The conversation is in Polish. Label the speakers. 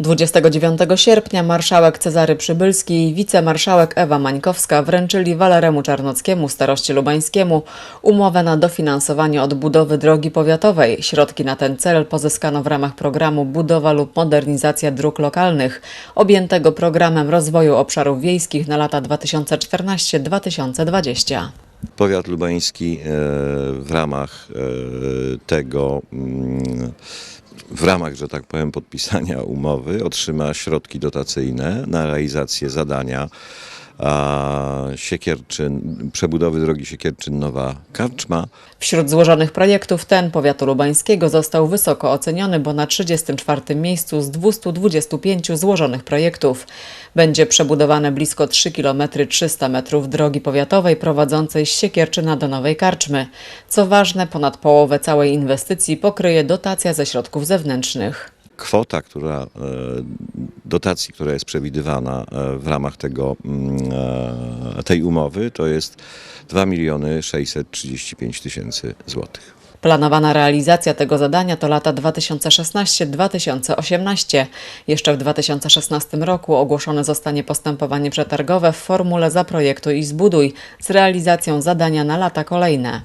Speaker 1: 29 sierpnia marszałek Cezary Przybylski i wicemarszałek Ewa Mańkowska wręczyli Waleremu Czarnockiemu, staroście lubańskiemu, umowę na dofinansowanie odbudowy drogi powiatowej. Środki na ten cel pozyskano w ramach programu Budowa lub Modernizacja Dróg Lokalnych, objętego programem rozwoju obszarów wiejskich na lata 2014-2020.
Speaker 2: Powiat lubański e, w ramach e, tego, mm, w ramach, że tak powiem, podpisania umowy otrzyma środki dotacyjne na realizację zadania Siekierczyn, przebudowy drogi Siekierczyn-Nowa Karczma.
Speaker 1: Wśród złożonych projektów ten powiatu lubańskiego został wysoko oceniony, bo na 34 miejscu z 225 złożonych projektów. Będzie przebudowane blisko 3 km 300 metrów drogi powiatowej prowadzącej z Siekierczyna do Nowej Karczmy. Co ważne, ponad połowę całej inwestycji pokryje dotacja ze środków zewnętrznych.
Speaker 2: Kwota, która, e, dotacji, która jest przewidywana e, w ramach tego, mm, e, tej umowy, to jest 2 miliony 635 tysięcy złotych.
Speaker 1: Planowana realizacja tego zadania to lata 2016-2018. Jeszcze w 2016 roku ogłoszone zostanie postępowanie przetargowe w formule Zaprojektuj i zbuduj z realizacją zadania na lata kolejne.